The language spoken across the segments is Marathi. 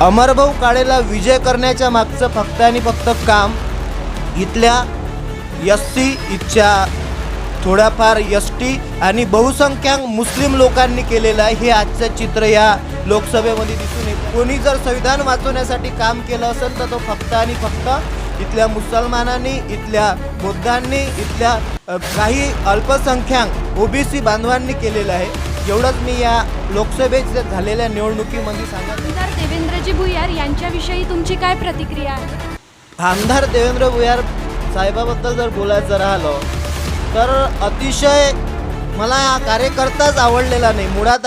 अमरभाऊ काळेला विजय करण्याच्या मागचं फक्त आणि फक्त काम इथल्या एस सी इच्छा थोड्याफार एस टी आणि बहुसंख्याक मुस्लिम लोकांनी केलेलं आहे. हे आजचं चित्र या लोकसभेमध्ये दिसून येत कोणी जर संविधान वाचवण्यासाठी काम केलं असेल तर तो फक्त आणि फक्त इथल्या मुसलमानांनी इथल्या बौद्धांनी इथल्या काही अल्पसंख्याक ओबीसी बांधवांनी केलेलं आहे. एवढंच मी या लोकसभेत झालेल्या निवडणुकीमध्ये सांगत आमदार देवेंद्रजी भुयार यांच्याविषयी तुमची काय प्रतिक्रिया आहे? आमदार देवेंद्र भुयार साहेबाबद्दल जर बोलायचं राहिलं तर अतिशय मला हा कार्यकर्ताच आवडलेला नाही. मुळात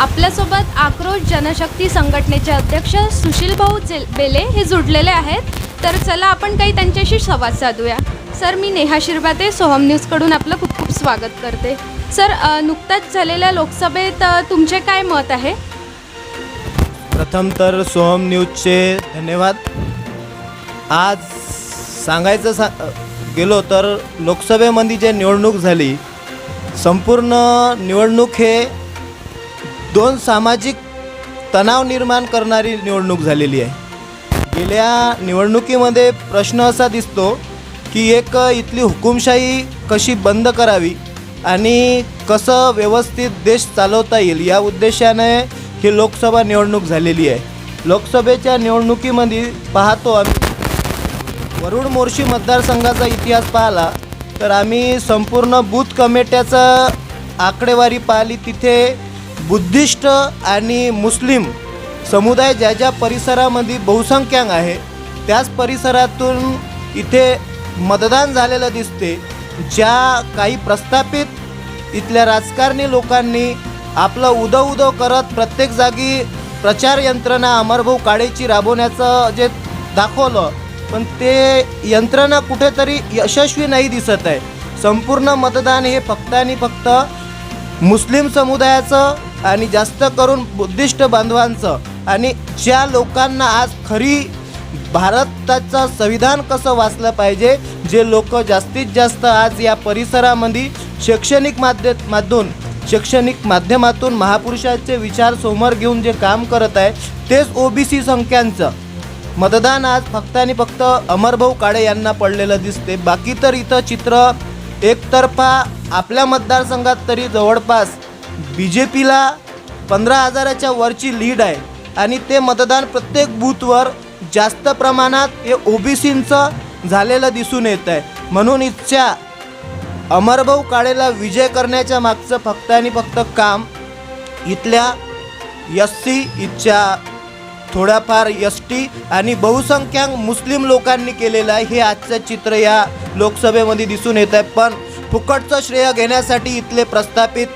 आपल्यासोबत आक्रोश जनशक्ती संघटनेचे अध्यक्ष सुशील भाऊ जे- बेले हे जुडलेले आहेत. तर चला आपण काही त्यांच्याशी संवाद साधूया. सर मी नेहा शिरबाते सोहम न्यूजकडून आपलं खूप खूप स्वागत करते. सर नुकताच झालेल्या लोकसभेत तुमचे काय मत आहे? प्रथम तर सोहम न्यूजचे धन्यवाद. आज सांगायचं सा गेलो तर लोकसभेमध्ये जे निवडणूक झाली संपूर्ण निवडणूक हे दोन सामाजिक तणाव निर्माण करणारी निवडणूक झालेली आहे. गेल्या निवडणुकीमध्ये प्रश्न असा दिसतो की एक इथली हुकुमशाही कशी बंद करावी आणि कसं व्यवस्थित देश चालवता येईल या उद्देशाने ही लोकसभा निवडणूक झालेली आहे. लोकसभेच्या निवडणुकीमध्ये पाहतो आम्ही. वरुण मोर्शी मतदारसंघाचा इतिहास पाहिला तर आम्ही संपूर्ण बूथ कमेट्याचं आकडेवारी पाहिली. तिथे बुद्धिस्ट आणि मुस्लिम समुदाय ज्या ज्या परिसरामध्ये बहुसंख्याक आहे त्याच परिसरातून इथे मतदान झालेलं दिसते ज्या काही प्रस्थापित इथल्या राजकारणी लोकांनी आपलं उदव उदव करत प्रत्येक जागी प्रचार यंत्रणा अमरभाऊ काळेची राबवण्याचं जे दाखवलं पण ते यंत्रणा कुठेतरी यशस्वी नाही दिसत आहे. संपूर्ण मतदान हे फक्त आणि फक्त मुस्लिम समुदायाचं आणि जास्त करून बुद्धिस्ट बांधवांचं आणि ज्या लोकांना आज खरी भारताचं संविधान कसं वाचलं पाहिजे जे लोक जास्तीत जास्त आज या परिसरामध्ये शैक्षणिक माध्यमातून शैक्षणिक माध्यमातून महापुरुषाचे विचार समोर घेऊन जे काम करत आहे तेच ओबीसी संख्यांचं. मतदान आज फक्त आणि फक्त अमरभाऊ काळे यांना पडलेलं दिसते बाकी तर इथं चित्र एकतर्फा आपल्या मतदारसंघात तरी जवळपास बी जे पीला पंधरा हजाराच्या वरची लीड आहे. आणि ते मतदान प्रत्येक बूथवर जास्त प्रमाणात हे ओबीसींचं झालेलं दिसून येत आहे. म्हणून इच्छा अमरभाऊ काळेला विजय करण्याच्या मागचं फक्त आणि फक्त काम इथल्या यस्सी इच्छा इथच्या थोड्याफार एस टी आणि बहुसंख्याक मुस्लिम लोकांनी केलेलं आहे. हे आजचं चित्र या लोकसभेमध्ये दिसून येत आहे. पण फुकटचं श्रेय घेण्यासाठी इथले प्रस्थापित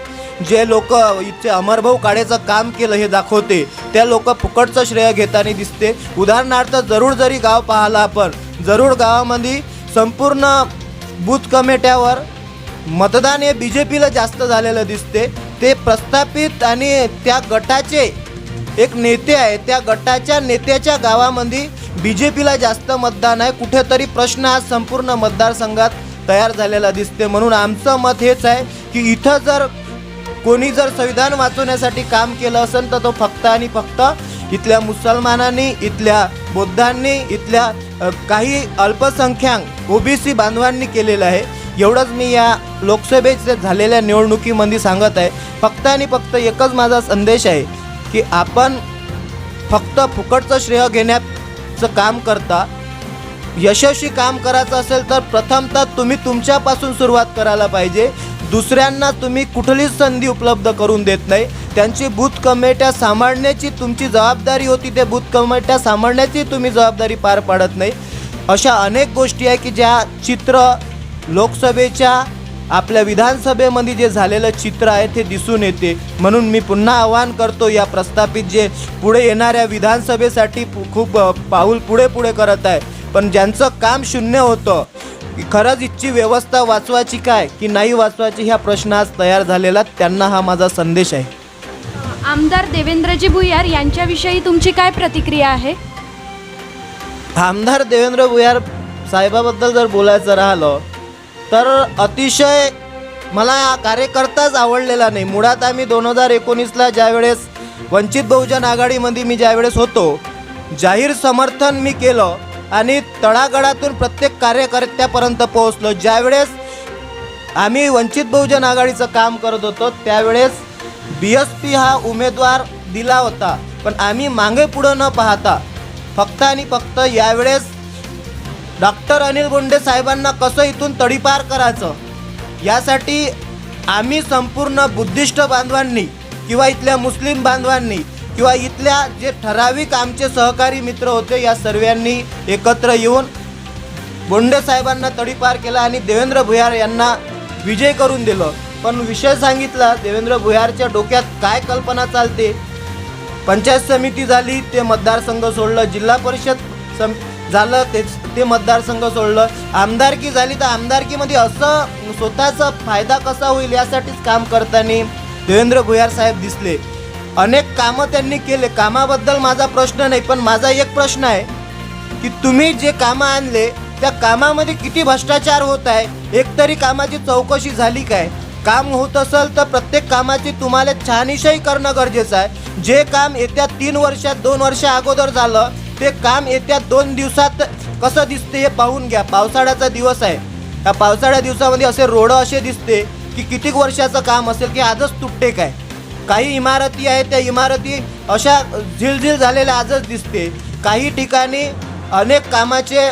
जे लोक इथचे अमरभाऊ काळेचं काम केलं हे दाखवते. त्या लोक फुकटचं श्रेय घेताना दिसते. उदाहरणार्थ जरूर जरी गाव पाहिलं आपण जरूर गावामध्ये संपूर्ण बूथ कमिट्यावर मतदान हे बी जे पीला जास्त झालेलं दिसते. ते प्रस्थापित आणि त्या गटाचे एक नेते आहे त्या गटाच्या नेत्याच्या गावामध्ये बी जे पीला जास्त मतदान आहे. कुठेतरी प्रश्न आज संपूर्ण मतदारसंघात तयार झालेला दिसते म्हणून आमचं मत हेच आहे की इथं जर कोणी जर संविधान वाचवण्यासाठी काम केलं असेल तर तो फक्त आणि फक्त इथल्या मुसलमानांनी इथल्या बौद्धांनी इथल्या काही अल्पसंख्याक ओबीसी बांधवांनी केलेलं आहे. एवढंच मी या लोकसभेच्या झालेल्या निवडणुकीमध्ये सांगत आहे. फक्त आणि फक्त एकच माझा संदेश आहे. की आपण फक्त फुकटचं श्रेय घेण्याचं काम करता यशस्वी काम करायचं असेल तर प्रथमतः तुम्ही तुमच्यापासून सुरुवात करायला पाहिजे. दुसऱ्यांना तुम्ही कुठलीच संधी उपलब्ध करून देत नाही. त्यांची बूथ कमेट्या सांभाळण्याची तुमची जबाबदारी होती ते बूथ कमेट्या सांभाळण्याची तुम्ही जबाबदारी पार पाडत नाही. अशा अनेक गोष्टी आहे की ज्या चित्र लोकसभेच्या आपल्या विधानसभेमध्ये जे झालेलं चित्र आहे ते दिसून येते. म्हणून मी पुन्हा आवाहन करतो या प्रस्थापित जे पुढे येणाऱ्या विधानसभेसाठी खूप पाऊल पुढे पुढे करत आहे. पण ज्यांचं काम शून्य होतं खरंच इथची व्यवस्था वाचवायची काय की नाही वाचवायची ह्या प्रश्न आज तयार झालेला त्यांना हा माझा संदेश आहे. आमदार देवेंद्रजी भुयार यांच्याविषयी तुमची काय प्रतिक्रिया आहे? आमदार देवेंद्र भुयार साहेबाबद्दल जर बोलायचं राहिलं तर अतिशय मला हा कार्यकर्ताच आवडलेला नाही. मुळात आम्ही दोन हजार एकोणीसला ज्यावेळेस वंचित बहुजन आघाडीमध्ये मी ज्यावेळेस होतो जाहीर समर्थन मी केलं आणि तळागळातून प्रत्येक कार्यकर्त्यापर्यंत पोहोचलो. ज्यावेळेस आम्ही वंचित बहुजन आघाडीचं काम करत होतो त्यावेळेस बी एस पी हा उमेदवार दिला होता. पण आम्ही मागे पुढं न पाहता फक्त आणि फक्त यावेळेस डॉक्टर अनिल गोंडे साहेबांना कसं इथून तडीपार करायचं? यासाठी आम्ही संपूर्ण बुद्धिस्ट बांधवांनी किंवा इथल्या मुस्लिम बांधवांनी किंवा इथल्या जे ठराविक आमचे सहकारी मित्र होते या सर्वांनी एकत्र येऊन गोंडे साहेबांना तडीपार केला आणि देवेंद्र भुयार यांना विजय करून दिलं. पण विषय सांगितला देवेंद्र भुयारच्या डोक्यात काय कल्पना चालते? पंचायत समिती झाली ते मतदारसंघ सोडलं जिल्हा परिषद सम झालं तेच ते मतदारसंघ सोडलं. आमदारकी झाली तर आमदारकीमध्ये असं स्वतःचा फायदा कसा होईल यासाठीच काम करताना देवेंद्र भुयार साहेब दिसले. अनेक कामं त्यांनी केले. कामाबद्दल माझा प्रश्न नाही पण माझा एक प्रश्न आहे की तुम्ही जे कामं आणले त्या कामामध्ये किती भ्रष्टाचार होत आहे? एकतरी कामाची चौकशी झाली काय? काम होत असेल तर प्रत्येक कामाची तुम्हाला छानशाही करणं गरजेचं आहे. जे काम येत्या तीन वर्षात दोन वर्षा अगोदर झालं ते काम येत्या दोन दिवसात कसं दिसते हे पाहून घ्या. पावसाळ्याचा दिवस आहे. या पावसाळ्या दिवसामध्ये असे रोडं असे दिसते की कितीक वर्षाचं काम असेल की आजच तुटते काय. काही इमारती आहेत त्या इमारती अशा झिलझिल झालेल्या आजच दिसते. काही ठिकाणी अनेक कामाचे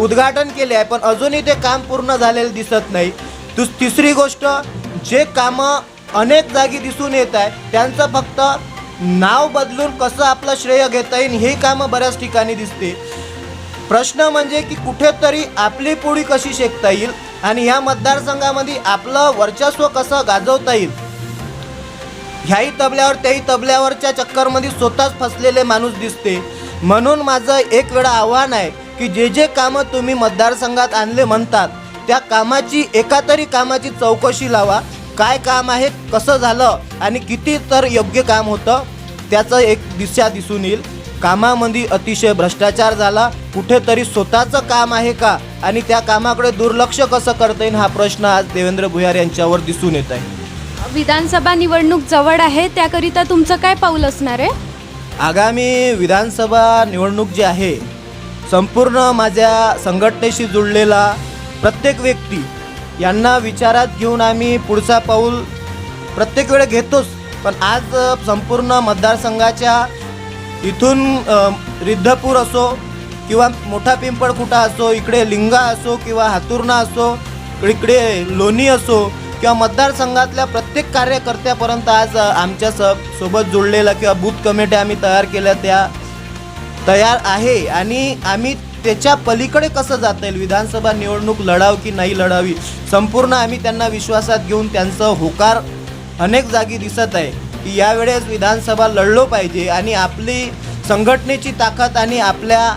उद्घाटन केले आहे पण अजूनही ते काम पूर्ण झालेलं दिसत नाही. दुस तिसरी गोष्ट जे कामं अनेक जागी दिसून येत आहे त्यांचं फक्त नाव बदलून कसं आपलं श्रेय घेता येईल हे कामं बऱ्याच ठिकाणी दिसते. प्रश्न म्हणजे की कुठेतरी आपली पोळी कशी शेकता येईल आणि ह्या मतदारसंघामध्ये आपलं वर्चस्व कसं गाजवता येईल? ह्याही तबल्यावर त्याही तबल्यावरच्या चक्करमध्ये स्वतःच फसलेले माणूस दिसते. म्हणून माझं एक वेळा आव्हान आहे की जे जे कामं तुम्ही मतदारसंघात आणले म्हणतात त्या कामाची एका तरी कामाची चौकशी लावा. काय काम आहे कसं झालं आणि किती तर योग्य काम होतं त्याचं एक दिशा दिसून येईल. कामामध्ये अतिशय भ्रष्टाचार झाला. कुठेतरी स्वतःचं काम आहे का? आणि त्या कामाकडे दुर्लक्ष कसं करता येईल हा प्रश्न आज देवेंद्र भुयार यांच्यावर दिसून येत आहे. विधानसभा निवडणूक जवळ आहे त्याकरिता तुमचं काय पाऊल असणार आहे? आगामी विधानसभा निवडणूक जी आहे संपूर्ण माझ्या संघटनेशी जुळलेला प्रत्येक व्यक्ती यांना विचारात घेऊन आम्ही पुढचा पाऊल प्रत्येक वेळ घेतोच. पण आज संपूर्ण मतदारसंघाच्या इथून रिद्धपूर असो किंवा मोठा पिंपळखुटा असो इकडे लिंगा असो किंवा हातुर्णा असो इकडे लोणी असो किंवा मतदारसंघातल्या प्रत्येक कार्यकर्त्यापर्यंत आज आमच्या स सोबत जुळलेलं किंवा बूथ कमिट्या आम्ही तयार केल्या त्या तयार आहे. आणि आम्ही त्याच्या पलीकडे कसं जाता येईल विधानसभा निवडणूक लढाव की नाही लढावी? संपूर्ण आम्ही त्यांना विश्वासात घेऊन त्यांचं होकार अनेक जागी दिसत आहे की यावेळेस विधानसभा लढलो पाहिजे आणि आपली संघटनेची ताकद आणि आपल्या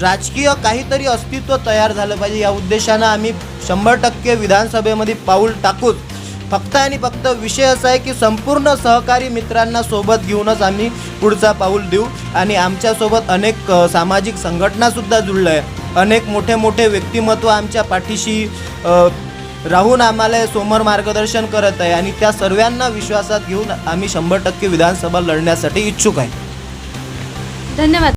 राजकीय काहीतरी अस्तित्व तयार झालं पाहिजे. या उद्देशानं आम्ही शंभर टक्के विधानसभेमध्ये पाऊल टाकूच फक्त आणि फक्त विषय असा आहे की संपूर्ण सहकारी मित्रांना सोबत घेऊनच आम्ही पुढचा पाऊल देऊ. आणि आमच्यासोबत अनेक सामाजिक संघटनासुद्धा जुळलं आहे अनेक मोठे मोठे व्यक्तिमत्व आमच्या पाठीशी राहून आम्हाला समोर मार्गदर्शन करत आहे. आणि त्या सर्वांना विश्वासात घेऊन आम्ही शंभर टक्के विधानसभा लढण्यासाठी इच्छुक आहे. धन्यवाद.